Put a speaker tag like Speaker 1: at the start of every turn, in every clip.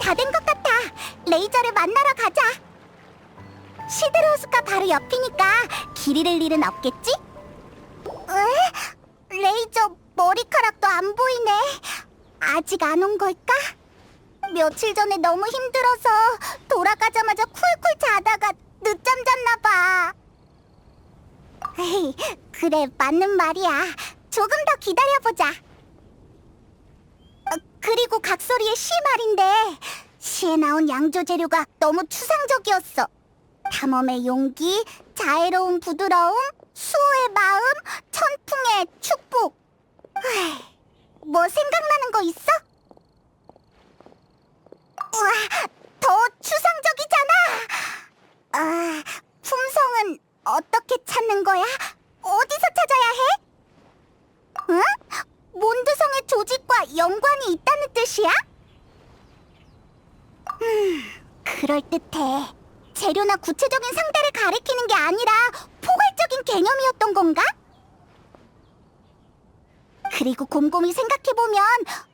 Speaker 1: 다 된 것 같아. 레이저를 만나러 가자. 시드로우스가 바로 옆이니까 길 잃을 일은 없겠지? 에? 레이저 머리카락도 안 보이네. 아직 안 온 걸까? 며칠 전에 너무 힘들어서 돌아가자마자 쿨쿨 자다가 늦잠 잤나 봐. 에이, 그래 맞는 말이야. 조금 더 기다려보자. 어, 그리고 각설이의 시 말인데 시에 나온 양조 재료가 너무 추상적이었어. 탐험의 용기, 자애로운 부드러움, 수호의 마음, 천풍의 축복. 뭐 생각나는 거 있어? 우와, 더 추상적이잖아. 아, 품성은 어떻게 찾는 거야? 어디서 찾아야 해? 응? 몬드성의 조직과 연관이 있다는 뜻이야? 음, 그럴듯해. 재료나 구체적인 상대를 가리키는 게 아니라 포괄적인 개념이었던 건가? 그리고 곰곰이 생각해보면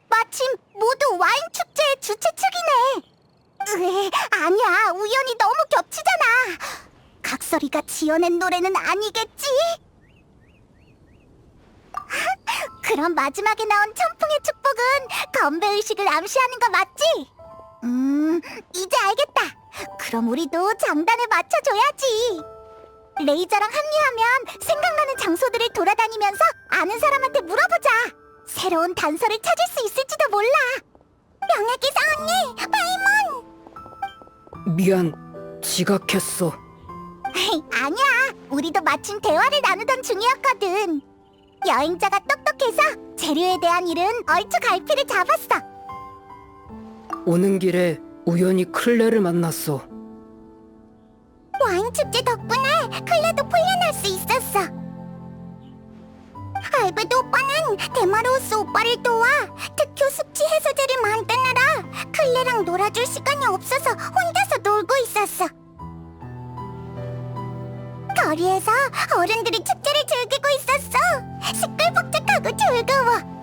Speaker 1: 마침 모두 와인 축제의 주최 측이네. 으, 아니야, 우연히 너무 겹치잖아. 각설이가 지어낸 노래는 아니겠지? 그럼 마지막에 나온 천풍의 축복은 건배 의식을 암시하는 거 맞지? 음, 이제 알겠다. 그럼 우리도 장단에 맞춰줘야지. 레이저랑 합류하면 생각나는 장소들을 돌아다니면서 아는 사람한테 물어보자. 새로운 단서를 찾을 수 있을지도 몰라. 명예기사 언니, 페이몬!
Speaker 2: 미안, 지각했어.
Speaker 1: 아니야, 우리도 마침 대화를 나누던 중이었거든. 여행자가 똑똑해서 재료에 대한 일은 얼추 갈피를 잡았어.
Speaker 2: 오는 길에 우연히 클레를 만났어.
Speaker 1: 와인 축제 덕분에 클레도 풀려날 수 있었어. 알베도 오빠는 데마로우스 오빠를 도와 특효 숙취 해소제를 만드느라 클레랑 놀아줄 시간이 없어서 혼자서 놀고 있었어. 거리에서 어른들이 축제를 즐기고 있었어. 시끌벅적하고 즐거워.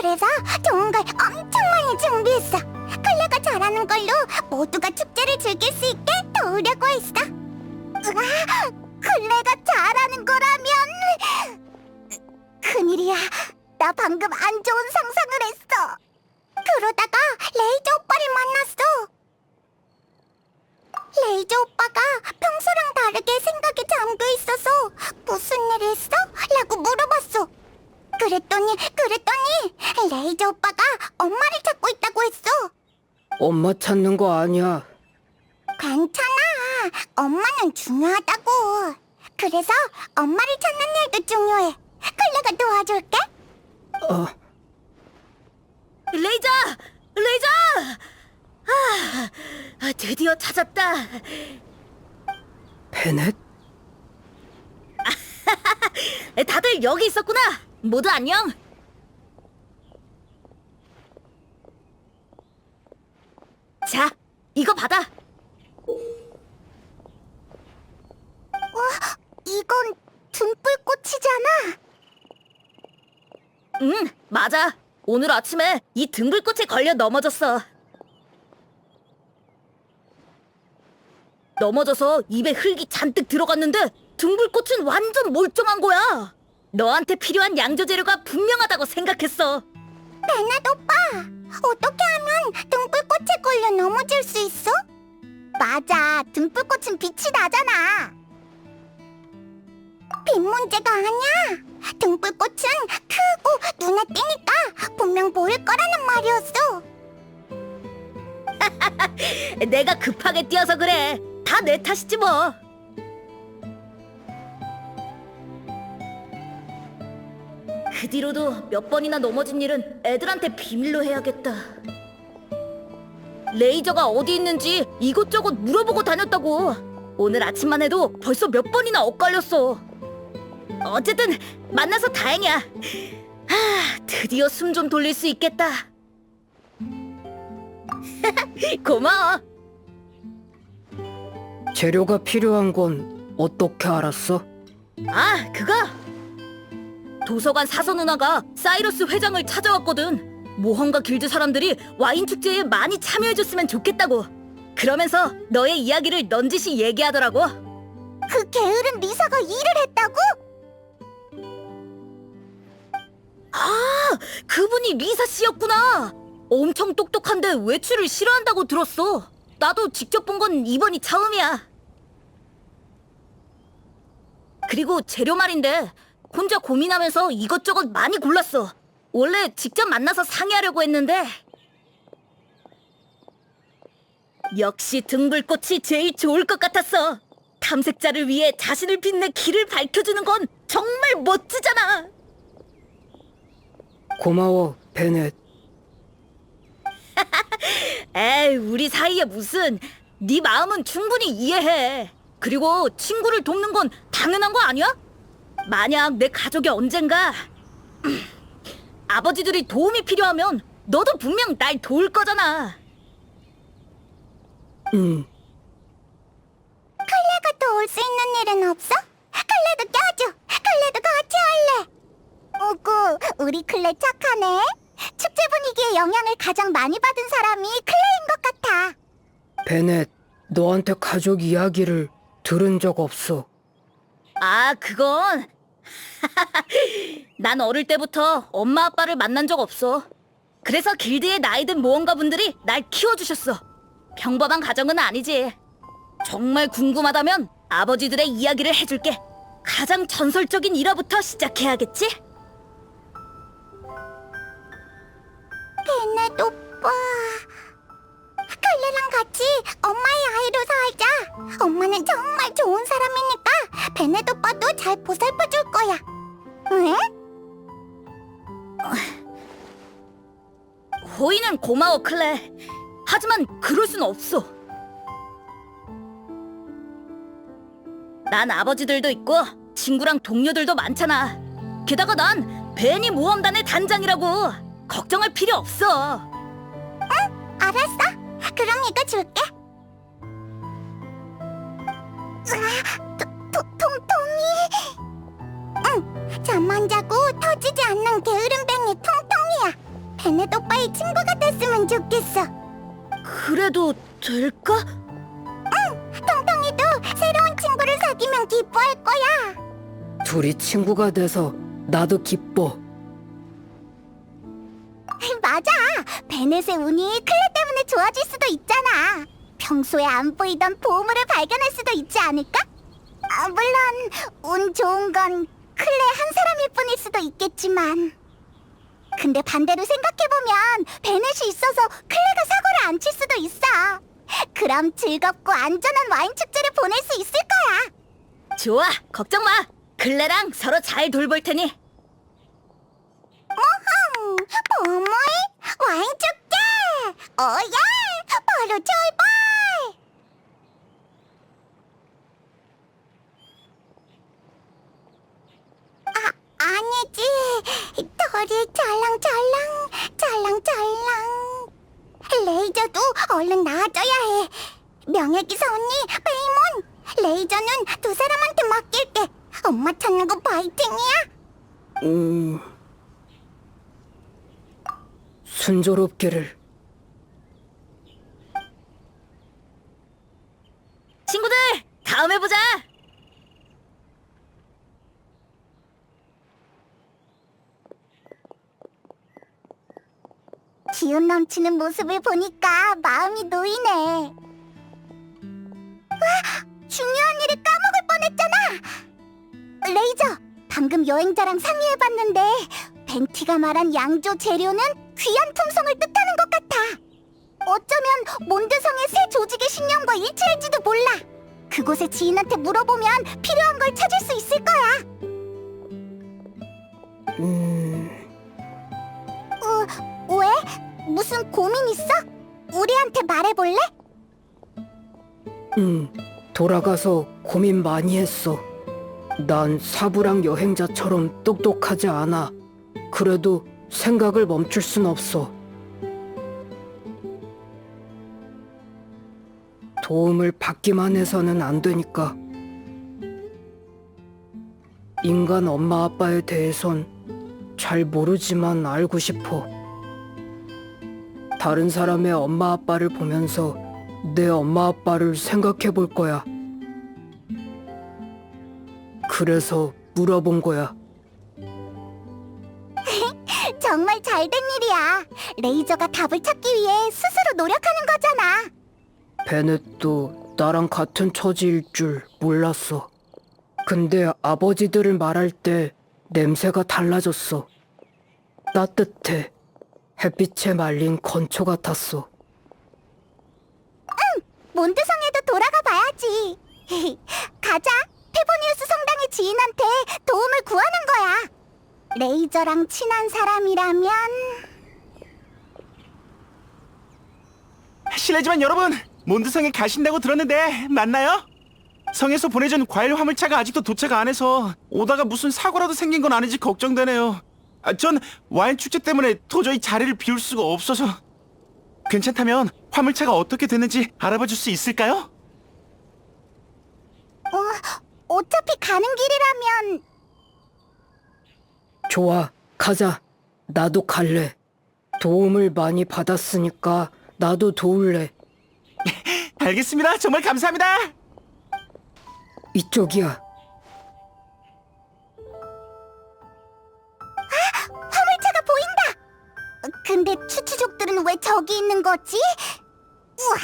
Speaker 1: 그래서 좋은 걸 엄청 많이 준비했어. 클레가 잘하는 걸로 모두가 축제를 즐길 수 있게 도우려고 했어. 으아, 클레가 잘하는 거라면 큰일이야. 나 방금 안 좋은 상상을 했어. 그러다가 레이저 오빠를 만났어. 레이저 오빠가 평소랑 다르게 생각에 잠겨 있어서 무슨 일 했어? 라고 물어봤어. 그랬더니 그랬더니 레이저 오빠가 엄마를 찾고 있다고 했어.
Speaker 2: 엄마 찾는 거 아니야.
Speaker 1: 괜찮아. 엄마는 중요하다고. 그래서 엄마를 찾는 일도 중요해. 클레가 도와줄게.
Speaker 2: 어,
Speaker 3: 레이저! 레이저! 아, 아, 드디어 찾았다.
Speaker 2: 베넷?
Speaker 3: 다들 여기 있었구나. 모두 안녕. 자, 이거 받아.
Speaker 1: 와, 이건 등불꽃이잖아.
Speaker 3: 응, 맞아. 오늘 아침에 이 등불꽃에 걸려 넘어졌어. 넘어져서 입에 흙이 잔뜩 들어갔는데 등불꽃은 완전 멀쩡한 거야. 너한테 필요한 양조 재료가 분명하다고 생각했어.
Speaker 1: 베넷 오빠, 어떻게 하면 등불꽃에 걸려 넘어질 수 있어? 맞아, 등불꽃은 빛이 나잖아. 빛 문제가 아니야. 등불꽃은 크고 눈에 띄니까 분명 보일 거라는 말이었어.
Speaker 3: 내가 급하게 뛰어서 그래. 다 내 탓이지 뭐. 그 뒤로도 몇 번이나 넘어진 일은 애들한테 비밀로 해야겠다. 레이저가 어디 있는지 이곳저곳 물어보고 다녔다고. 오늘 아침만 해도 벌써 몇 번이나 엇갈렸어. 어쨌든 만나서 다행이야. 하, 드디어 숨 좀 돌릴 수 있겠다. 고마워.
Speaker 2: 재료가 필요한 건 어떻게 알았어?
Speaker 3: 아, 그거? 도서관 사서 누나가 사이러스 회장을 찾아왔거든. 모험가 길드 사람들이 와인 축제에 많이 참여해줬으면 좋겠다고. 그러면서 너의 이야기를 넌지시 얘기하더라고.
Speaker 1: 그 게으른 리사가 일을 했다고?
Speaker 3: 아, 그분이 리사 씨였구나. 엄청 똑똑한데 외출을 싫어한다고 들었어. 나도 직접 본 건 이번이 처음이야. 그리고 재료 말인데 혼자 고민하면서 이것저것 많이 골랐어. 원래 직접 만나서 상의하려고 했는데 역시 등불꽃이 제일 좋을 것 같았어. 탐색자를 위해 자신을 빛내 길을 밝혀주는 건 정말 멋지잖아.
Speaker 2: 고마워, 베넷.
Speaker 3: 에이, 우리 사이에 무슨 네 마음은 충분히 이해해. 그리고 친구를 돕는 건 당연한 거 아니야? 만약 내 가족이 언젠가 아버지들이 도움이 필요하면 너도 분명 날 도울 거잖아.
Speaker 2: 음,
Speaker 1: 클레가 도울 수 있는 일은 없어? 클레도 껴줘. 클레도 같이 할래. 오구, 우리 클레 착하네. 축제 분위기에 영향을 가장 많이 받은 사람이 클레인 것 같아.
Speaker 2: 베넷, 너한테 가족 이야기를 들은 적 없어.
Speaker 3: 아, 그건 난 어릴 때부터 엄마 아빠를 만난 적 없어. 그래서 길드의 나이든 모험가 분들이 날 키워주셨어. 평범한 가정은 아니지. 정말 궁금하다면 아버지들의 이야기를 해줄게. 가장 전설적인 일화부터 시작해야겠지?
Speaker 1: 베넷 오빠. 클레랑 같이 엄마의 아이로 살자. 엄마는 정말 좋은 사람이니까 베넷 오빠도 잘 보살펴 줄 거야. 왜?
Speaker 3: 호의는 고마워, 클레. 하지만 그럴 순 없어. 난 아버지들도 있고 친구랑 동료들도 많잖아. 게다가 난 베니 모험단의 단장이라고. 걱정할 필요 없어.
Speaker 1: 알았어. 그럼 이거 줄게. 으아, 도, 도, 통통이. 응, 잠만 자고 터지지 않는 게으름뱅이 통통이야. 베넷 오빠의 친구가 됐으면 좋겠어.
Speaker 3: 그래도 될까?
Speaker 1: 통통이도 새로운 친구를 사귀면 기뻐할 거야.
Speaker 2: 둘이 친구가 돼서 나도 기뻐.
Speaker 1: 맞아. 베넷의 운이 클레 때문에 좋아질 수도 있잖아. 평소에 안 보이던 보물을 발견할 수도 있지 않을까? 아, 물론 운 좋은 건 클레 한 사람일 뿐일 수도 있겠지만. 근데 반대로 생각해보면 베넷이 있어서 클레가 사고를 안 칠 수도 있어. 그럼 즐겁고 안전한 와인 축제를 보낼 수 있을 거야.
Speaker 3: 좋아, 걱정 마. 클레랑 서로 잘 돌볼 테니.
Speaker 1: 음, 보물 와인 축제 오예 바로 출발! 아 아니지. 털이 찰랑찰랑 찰랑찰랑. 레이저도 얼른 나와줘야 해. 명예기사 언니 페이몬 레이저는 두 사람한테 맡길게. 엄마 찾는 거 파이팅이야.
Speaker 2: 음, 순조롭기를.
Speaker 3: 친구들, 다음에 보자.
Speaker 1: 기운 넘치는 모습을 보니까 마음이 놓이네. 와, 중요한 일을 까먹을 뻔했잖아. 레이저, 방금 여행자랑 상의해봤는데 벤티가 말한 양조 재료는 귀한 품성을 같아. 어쩌면 몬드성의 새 조직의 신념과 일치할지도 몰라. 그곳의 지인한테 물어보면 필요한 걸 찾을 수 있을 거야.
Speaker 2: 음,
Speaker 1: 어, 왜? 무슨 고민 있어? 우리한테 말해볼래?
Speaker 2: 음, 돌아가서 고민 많이 했어. 난 사부랑 여행자처럼 똑똑하지 않아. 그래도 생각을 멈출 순 없어. 도움을 받기만 해서는 안 되니까. 인간 엄마 아빠에 대해선 잘 모르지만 알고 싶어. 다른 사람의 엄마 아빠를 보면서 내 엄마 아빠를 생각해 볼 거야. 그래서 물어본 거야.
Speaker 1: 정말 잘 된 일이야. 레이저가 답을 찾기 위해 스스로 노력하는 거잖아.
Speaker 2: 베넷도 나랑 같은 처지일 줄 몰랐어. 근데 아버지들을 말할 때 냄새가 달라졌어. 따뜻해. 햇빛에 말린 건초 같았어.
Speaker 1: 몬드성에도 돌아가 봐야지. 가자. 페보니우스 성당의 지인한테 도움을 구하는 거야. 레이저랑 친한 사람이라면
Speaker 4: 실례지만 여러분 몬드성에 가신다고 들었는데 맞나요? 성에서 보내준 과일 화물차가 아직도 도착 안 해서 오다가 무슨 사고라도 생긴 건 아닌지 걱정되네요. 아, 전 와인 축제 때문에 도저히 자리를 비울 수가 없어서 괜찮다면 화물차가 어떻게 됐는지 알아봐 줄 수 있을까요?
Speaker 1: 어, 어차피 가는 길이라면
Speaker 2: 좋아, 가자. 나도 갈래. 도움을 많이 받았으니까 나도 도울래.
Speaker 4: 알겠습니다. 정말 감사합니다.
Speaker 2: 이쪽이야.
Speaker 1: 화물차가 보인다. 근데 추추족들은 왜 저기 있는 거지? 우와,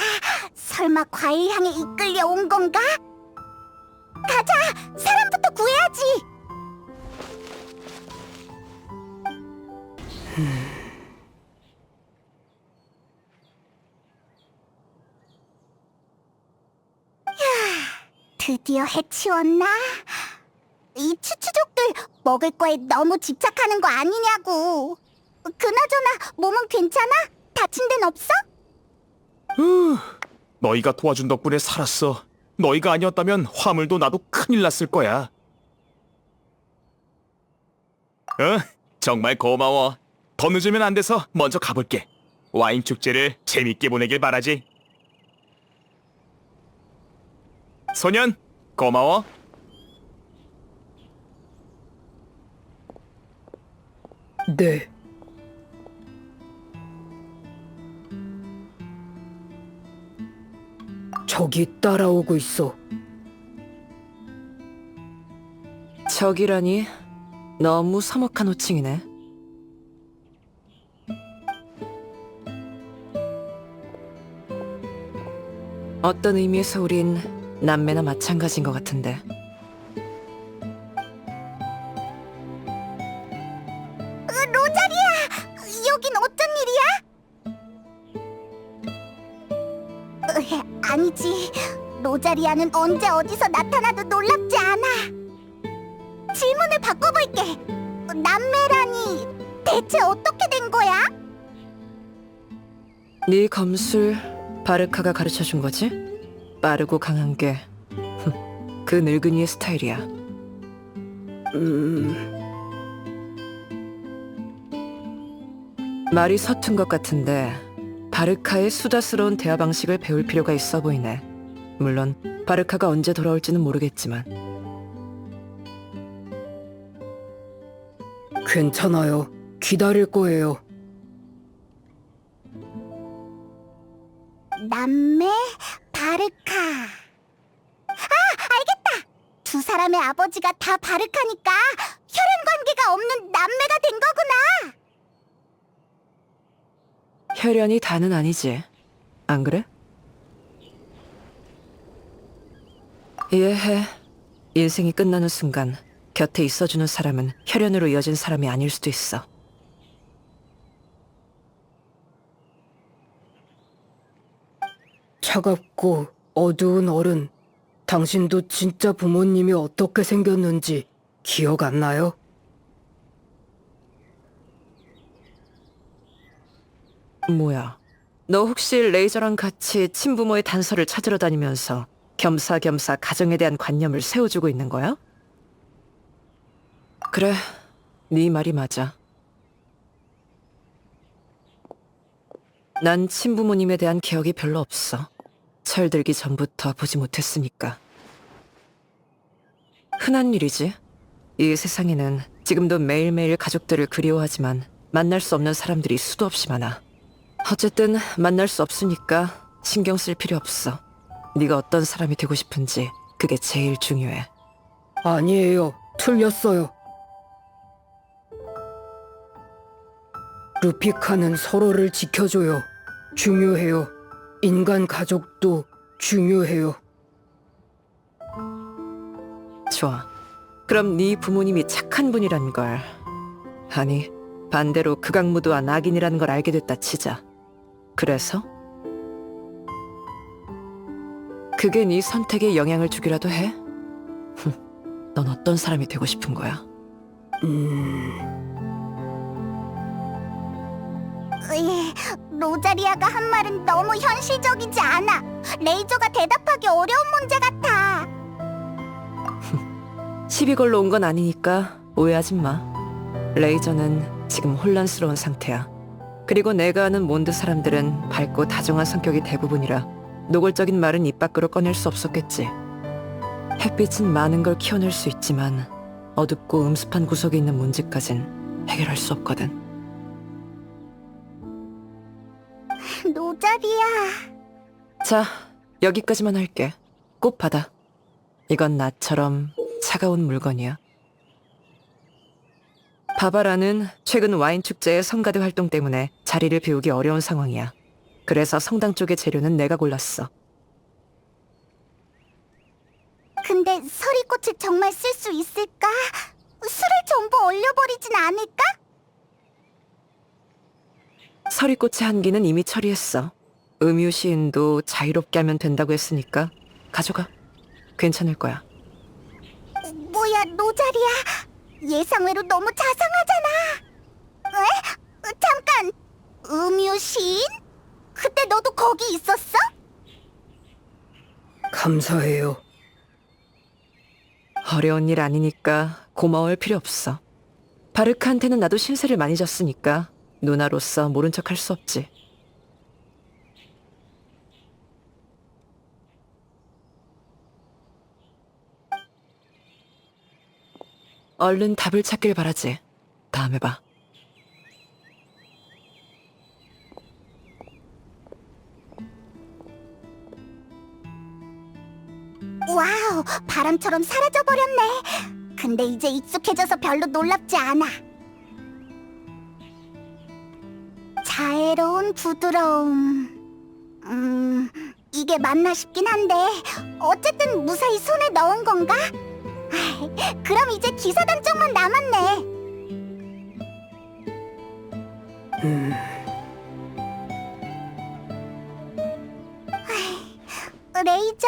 Speaker 1: 설마 과일 향에 이끌려 온 건가? 가자, 사람부터 구해야지. 야, 드디어 해치웠나? 이 추추족들 먹을 거에 너무 집착하는 거 아니냐고. 그나저나 몸은 괜찮아? 다친 데는 없어?
Speaker 4: 너희가 도와준 덕분에 살았어. 너희가 아니었다면 화물도 나도 큰일 났을 거야. 어, 정말 고마워. 더 늦으면 안 돼서 먼저 가볼게. 와인 축제를 재밌게 보내길 바라지. 소년, 고마워.
Speaker 2: 네. 저기 따라오고 있어.
Speaker 5: 적이라니 너무 서먹한 호칭이네. 어떤 의미에서 우린 남매나 마찬가지인 것 같은데.
Speaker 1: 으, 로자리야! 여긴 어쩐 일이야? 으, 아니지. 로자리아는 언제 어디서 나타나도 놀랍지 않아. 질문을 바꿔볼게. 남매라니 대체 어떻게 된 거야?
Speaker 5: 네 검술 바르카가 가르쳐 준 거지? 빠르고 강한 게 그 늙은이의 스타일이야.
Speaker 2: 음,
Speaker 5: 말이 서툰 것 같은데 바르카의 수다스러운 대화 방식을 배울 필요가 있어 보이네. 물론 바르카가 언제 돌아올지는 모르겠지만
Speaker 2: 괜찮아요. 기다릴 거예요.
Speaker 1: 남매 바르카. 아, 알겠다. 두 사람의 아버지가 다 바르카니까 혈연 관계가 없는 남매가 된 거구나.
Speaker 5: 혈연이 다는 아니지. 안 그래? 이해해. 인생이 끝나는 순간 곁에 있어주는 사람은 혈연으로 이어진 사람이 아닐 수도 있어.
Speaker 2: 차갑고 어두운 어른. 당신도 진짜 부모님이 어떻게 생겼는지 기억 안 나요?
Speaker 5: 뭐야? 너 혹시 레이저랑 같이 친부모의 단서를 찾으러 다니면서 겸사겸사 가정에 대한 관념을 세워주고 있는 거야? 그래, 네 말이 맞아. 난 친부모님에 대한 기억이 별로 없어. 철들기 전부터 보지 못했으니까. 흔한 일이지. 이 세상에는 지금도 매일매일 가족들을 그리워하지만 만날 수 없는 사람들이 수도 없이 많아. 어쨌든 만날 수 없으니까 신경 쓸 필요 없어. 네가 어떤 사람이 되고 싶은지 그게 제일 중요해.
Speaker 2: 아니에요. 틀렸어요. 루피카는 서로를 지켜줘요. 중요해요. 인간 가족도 중요해요.
Speaker 5: 좋아. 그럼 네 부모님이 착한 분이란 걸. 아니, 반대로 극악무도한 악인이라는 걸 알게 됐다 치자. 그래서? 그게 네 선택에 영향을 주기라도 해? 흠, 넌 어떤 사람이 되고 싶은 거야?
Speaker 2: 음,
Speaker 1: 으이, 로자리아가 한 말은 너무 현실적이지 않아. 레이저가 대답하기 어려운 문제 같아.
Speaker 5: 시비 걸러 온건 아니니까 오해하지 마. 레이저는 지금 혼란스러운 상태야. 그리고 내가 아는 몬드 사람들은 밝고 다정한 성격이 대부분이라 노골적인 말은 입 밖으로 꺼낼 수 없었겠지. 햇빛은 많은 걸 키워낼 수 있지만 어둡고 음습한 구석에 있는 문제까진 해결할 수 없거든.
Speaker 1: 로자리아.
Speaker 5: 자, 여기까지만 할게. 꽃 받아. 이건 나처럼 차가운 물건이야. 바바라는 최근 와인 축제의 성가대 활동 때문에 자리를 비우기 어려운 상황이야. 그래서 성당 쪽의 재료는 내가 골랐어.
Speaker 1: 근데 서리꽃을 정말 쓸 수 있을까? 술을 전부 얼려버리진 않을까?
Speaker 5: 서리꽃의 한기는 이미 처리했어. 음유 시인도 자유롭게 하면 된다고 했으니까 가져가. 괜찮을 거야.
Speaker 1: 뭐야, 로자리아. 예상외로 너무 자상하잖아. 에? 어, 잠깐. 음유 시인? 그때 너도 거기 있었어?
Speaker 2: 감사해요.
Speaker 5: 어려운 일 아니니까 고마워할 필요 없어. 바르크한테는 나도 신세를 많이 졌으니까 누나로서 모른 척 할 수 없지. 얼른 답을 찾길 바라지. 다음에 봐.
Speaker 1: 와우, 바람처럼 사라져버렸네. 근데 이제 익숙해져서 별로 놀랍지 않아. 자애로운 부드러움. 음, 이게 맞나 싶긴 한데, 어쨌든 무사히 손에 넣은 건가? 그럼 이제 기사단 쪽만 남았네.
Speaker 2: 음,
Speaker 1: 레이저,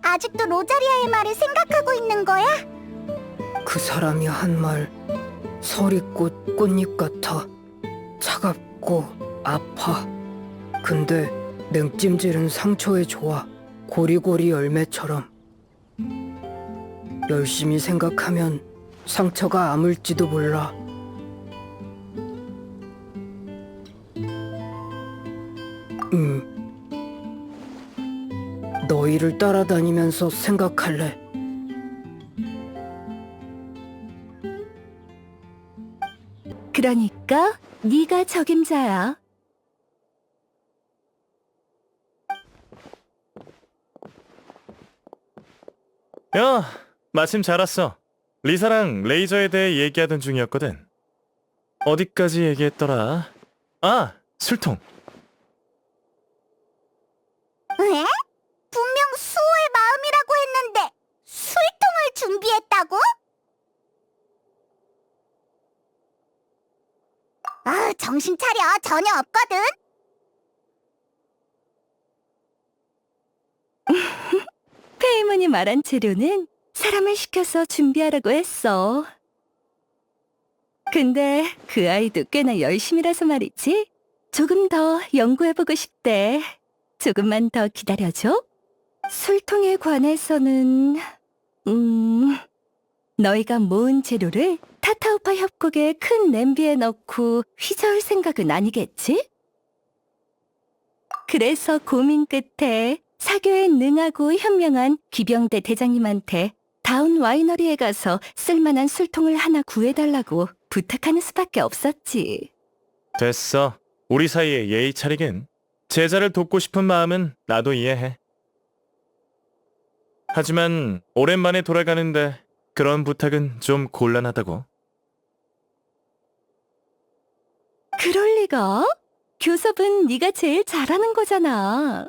Speaker 1: 아직도 로자리아의 말을 생각하고 있는 거야?
Speaker 2: 그 사람이 한 말 서리꽃 꽃잎 같아 차갑고 아파. 근데 냉찜질은 상처에 좋아 고리고리 열매처럼. 열심히 생각하면 상처가 아물지도 몰라. 음. 너희를 따라다니면서 생각할래.
Speaker 6: 그러니까 네가 적임자야.
Speaker 7: 야, 마침 잘 왔어. 리사랑 레이저에 대해 얘기하던 중이었거든. 어디까지 얘기했더라? 아, 술통.
Speaker 1: 아, 정신 차려. 전혀 없거든.
Speaker 6: 페이몬이 말한 재료는 사람을 시켜서 준비하라고 했어. 근데 그 아이도 꽤나 열심이라서 말이지. 조금 더 연구해보고 싶대. 조금만 더 기다려줘. 술통에 관해서는, 음, 너희가 모은 재료를 타타우파 협곡의 큰 냄비에 넣고 휘저을 생각은 아니겠지? 그래서 고민 끝에 사교에 능하고 현명한 기병대 대장님한테 다운 와이너리에 가서 쓸만한 술통을 하나 구해달라고 부탁하는 수밖에 없었지.
Speaker 7: 됐어. 우리 사이에 예의 차리긴. 제자를 돕고 싶은 마음은 나도 이해해. 하지만 오랜만에 돌아가는데 그런 부탁은 좀 곤란하다고.
Speaker 6: 그럴 리가? 교섭은 네가 제일 잘하는 거잖아.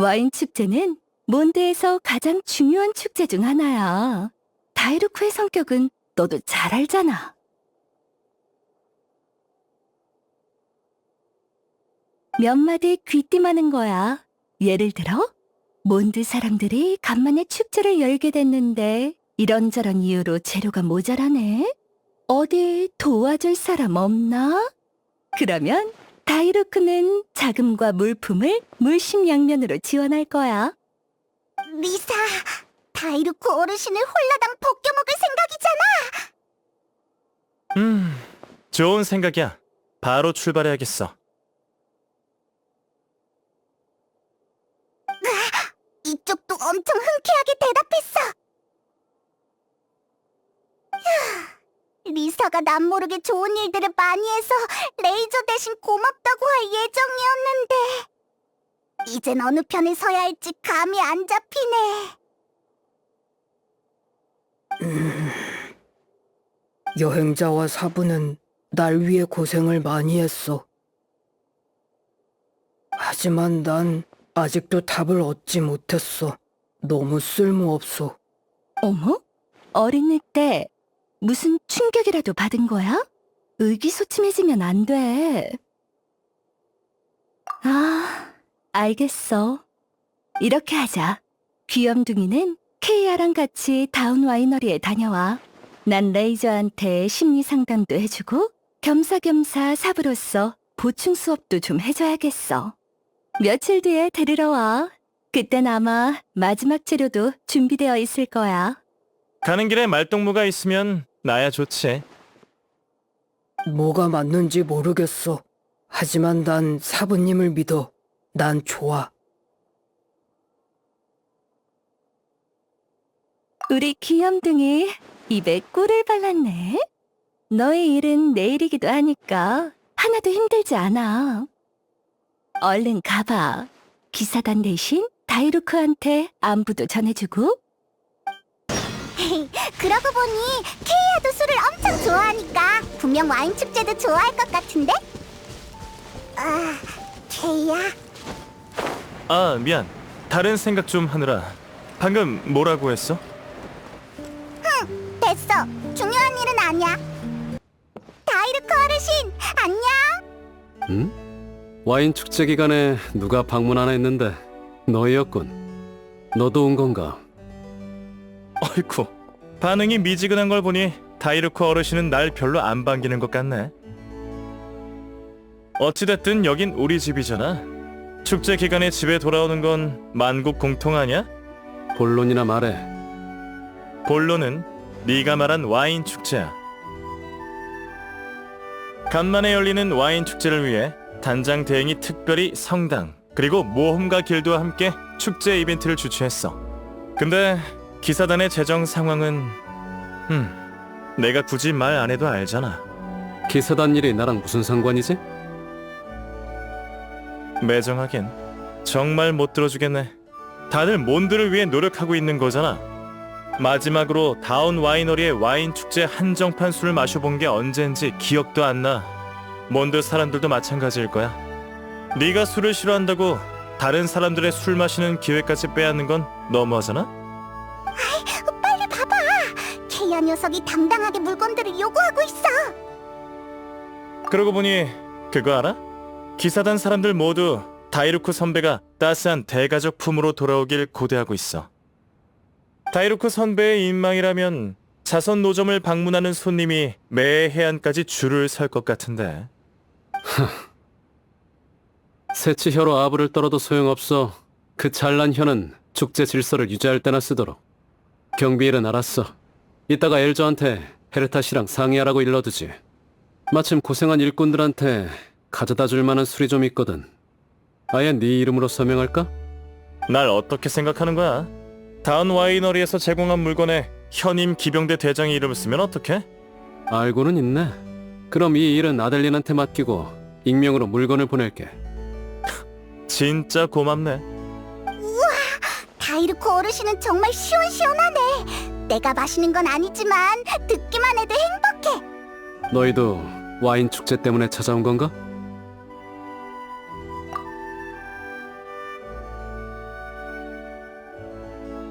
Speaker 6: 와인 축제는 몬드에서 가장 중요한 축제 중 하나야. 다이루크의 성격은 너도 잘 알잖아. 몇 마디 귀띔하는 거야. 예를 들어, 몬드 사람들이 간만에 축제를 열게 됐는데 이런저런 이유로 재료가 모자라네. 어디 도와줄 사람 없나? 그러면 다이루크는 자금과 물품을 물심양면으로 지원할 거야.
Speaker 1: 리사, 다이루크 어르신을 홀라당 벗겨먹을 생각이잖아.
Speaker 7: 음, 좋은 생각이야. 바로 출발해야겠어.
Speaker 1: 이쪽도 엄청 흔쾌하게 대답했어. 휴, 리사가 남 모르게 좋은 일들을 많이 해서 레이저 대신 고맙다고 할 예정이었는데 이젠 어느 편에 서야 할지 감이 안 잡히네.
Speaker 2: 여행자와 사부는 날 위해 고생을 많이 했어. 하지만 난 아직도 답을 얻지 못했어. 너무 쓸모없어.
Speaker 6: 어머? 어린이 때 무슨 충격이라도 받은 거야? 의기소침해지면 안 돼. 아, 알겠어. 이렇게 하자. 귀염둥이는 케이아랑 같이 다운 와이너리에 다녀와. 난 레이저한테 심리 상담도 해주고 겸사겸사 사부로서 보충 수업도 좀 해줘야겠어. 며칠 뒤에 데리러 와. 그땐 아마 마지막 재료도 준비되어 있을 거야.
Speaker 7: 가는 길에 말동무가 있으면 나야 좋지.
Speaker 2: 뭐가 맞는지 모르겠어. 하지만 난 사부님을 믿어. 난 좋아.
Speaker 6: 우리 귀염둥이 입에 꿀을 발랐네. 너의 일은 내일이기도 하니까 하나도 힘들지 않아. 얼른 가봐. 기사단 대신 다이루크한테 안부도 전해주고
Speaker 1: 그러고 보니 케이아도 술을 엄청 좋아하니까 분명 와인 축제도 좋아할 것 같은데? 아, 케이아,
Speaker 7: 아, 미안. 다른 생각 좀 하느라. 방금 뭐라고 했어?
Speaker 1: 됐어. 중요한 일은 아니야. 다이루크 어르신, 안녕.
Speaker 8: 응? 와인 축제 기간에 누가 방문 하나 했는데 너희였군. 너도 온 건가?
Speaker 7: 어이쿠. 반응이 미지근한 걸 보니 다이루크 어르신은 날 별로 안 반기는 것 같네. 어찌됐든 여긴 우리 집이잖아. 축제 기간에 집에 돌아오는 건 만국 공통 아니야?
Speaker 8: 본론이나 말해.
Speaker 7: 본론은 네가 말한 와인 축제야. 간만에 열리는 와인 축제를 위해 단장 대행이 특별히 성당 그리고 모험가 길드와 함께 축제 이벤트를 주최했어. 근데 기사단의 재정 상황은 음 내가 굳이 말 안 해도 알잖아.
Speaker 8: 기사단 일이 나랑 무슨 상관이지?
Speaker 7: 매정하긴 정말 못 들어주겠네. 다들 몬드를 위해 노력하고 있는 거잖아. 마지막으로 다운 와이너리의 와인 축제 한정판 술을 마셔본 게 언젠지 기억도 안 나. 몬드 사람들도 마찬가지일 거야. 네가 술을 싫어한다고 다른 사람들의 술 마시는 기회까지 빼앗는 건 너무하잖아.
Speaker 1: 빨리 봐봐. 케이아 녀석이 당당하게 물건들을 요구하고 있어.
Speaker 7: 그러고 보니 그거 알아? 기사단 사람들 모두 다이루크 선배가 따스한 대가족 품으로 돌아오길 고대하고 있어. 다이루크 선배의 인망이라면 자선 노점을 방문하는 손님이 매 해안까지 줄을 설 것 같은데.
Speaker 8: 새치 혀로 아부를 떨어도 소용없어. 그 잘난 혀는 축제 질서를 유지할 때나 쓰도록. 경비일은 알았어. 이따가 엘저한테 헤르타 씨랑 상의하라고 일러두지. 마침 고생한 일꾼들한테 가져다 줄 만한 술이 좀 있거든. 아예 네 이름으로 서명할까?
Speaker 7: 날 어떻게 생각하는 거야? 다운 와이너리에서 제공한 물건에 현임 기병대 대장의 이름을 쓰면 어떡해?
Speaker 8: 알고는 있네. 그럼 이 일은 아델린한테 맡기고 익명으로 물건을 보낼게.
Speaker 7: 진짜 고맙네.
Speaker 1: 다이르코 어르신은 정말 시원시원하네. 내가 마시는 건 아니지만 듣기만 해도 행복해.
Speaker 8: 너희도 와인 축제 때문에 찾아온 건가?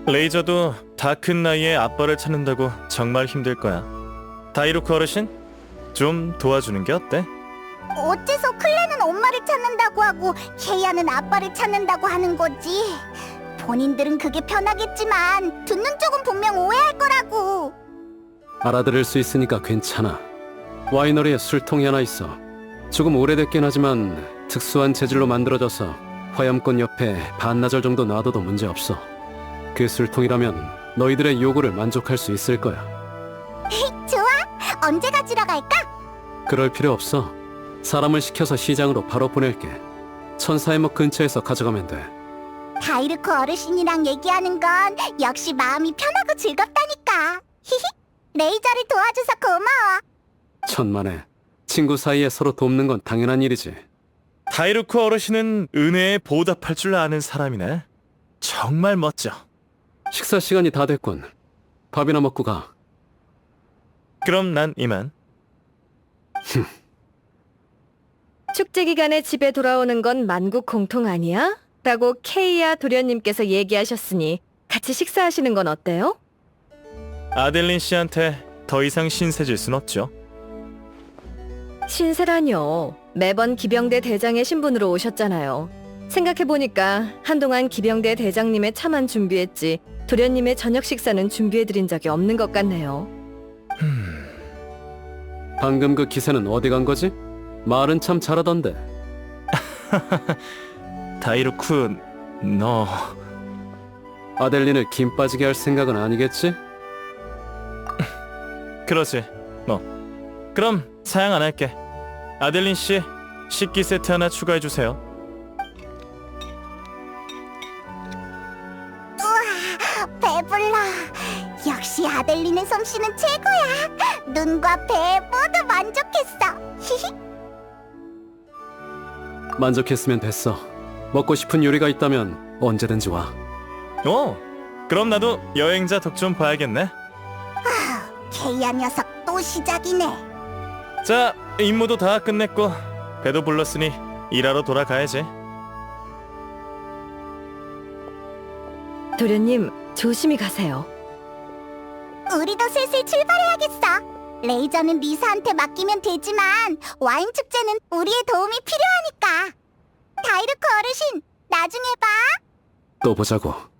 Speaker 7: 레이저도 다 큰 나이에 아빠를 찾는다고 정말 힘들 거야. 다이루크 어르신, 좀 도와주는 게 어때?
Speaker 1: 어째서 클레는 엄마를 찾는다고 하고 케이아는 아빠를 찾는다고 하는 거지? 본인들은 그게 편하겠지만 듣는 쪽은 분명 오해할 거라고.
Speaker 8: 알아들을 수 있으니까 괜찮아. 와이너리에 술통이 하나 있어. 조금 오래됐긴 하지만 특수한 재질로 만들어져서 화염꽃 옆에 반나절 정도 놔둬도 문제 없어. 그 술통이라면 너희들의 요구를 만족할 수 있을 거야.
Speaker 1: 좋아. 언제 가지러 갈까?
Speaker 8: 그럴 필요 없어. 사람을 시켜서 시장으로 바로 보낼게. 천사의 목 근처에서 가져가면 돼.
Speaker 1: 다이르코 어르신이랑 얘기하는 건 역시 마음이 편하고 즐겁다니까. 히히. 레이저를 도와줘서 고마워.
Speaker 8: 천만에 친구 사이에 서로 돕는 건 당연한 일이지.
Speaker 7: 다이루크 어르신은 은혜에 보답할 줄 아는 사람이네. 정말 멋져.
Speaker 8: 식사 시간이 다 됐군. 밥이나 먹고 가.
Speaker 7: 그럼 난 이만.
Speaker 3: 축제 기간에 집에 돌아오는 건 만국 공통 아니야? 라고 케이아 도련님께서 얘기하셨으니 같이 식사하시는 건 어때요?
Speaker 7: 아델린 씨한테 더 이상 신세 질 순 없죠.
Speaker 3: 신세라뇨. 매번 기병대 대장의 신분으로 오셨잖아요. 생각해보니까 한동안 기병대 대장님의 차만 준비했지 도련님의 저녁 식사는 준비해드린 적이 없는 것 같네요.
Speaker 8: 방금 그 기세는 어디 간 거지? 말은 참 잘하던데.
Speaker 7: 다이루크, 너
Speaker 8: 아델린을 김 빠지게 할 생각은 아니겠지?
Speaker 7: 그러지. 뭐. 그럼 사양 안 할게. 아델린 씨, 식기 세트 하나 추가해 주세요.
Speaker 1: 역시 아델리는 솜씨는 최고야. 눈과 배 모두 만족했어. 히히.
Speaker 8: 만족했으면 됐어. 먹고 싶은 요리가 있다면 언제든지 와.
Speaker 7: 어, 그럼 나도 여행자 덕 좀 봐야겠네.
Speaker 1: 케이아 녀석 또 시작이네.
Speaker 7: 자, 임무도 다 끝냈고 배도 불렀으니 일하러 돌아가야지.
Speaker 3: 도련님, 조심히 가세요.
Speaker 1: 우리도 슬슬 출발해야겠어. 레이저는 리사한테 맡기면 되지만 와인 축제는 우리의 도움이 필요하니까. 다이르코 어르신, 나중에 봐.
Speaker 8: 또 보자고.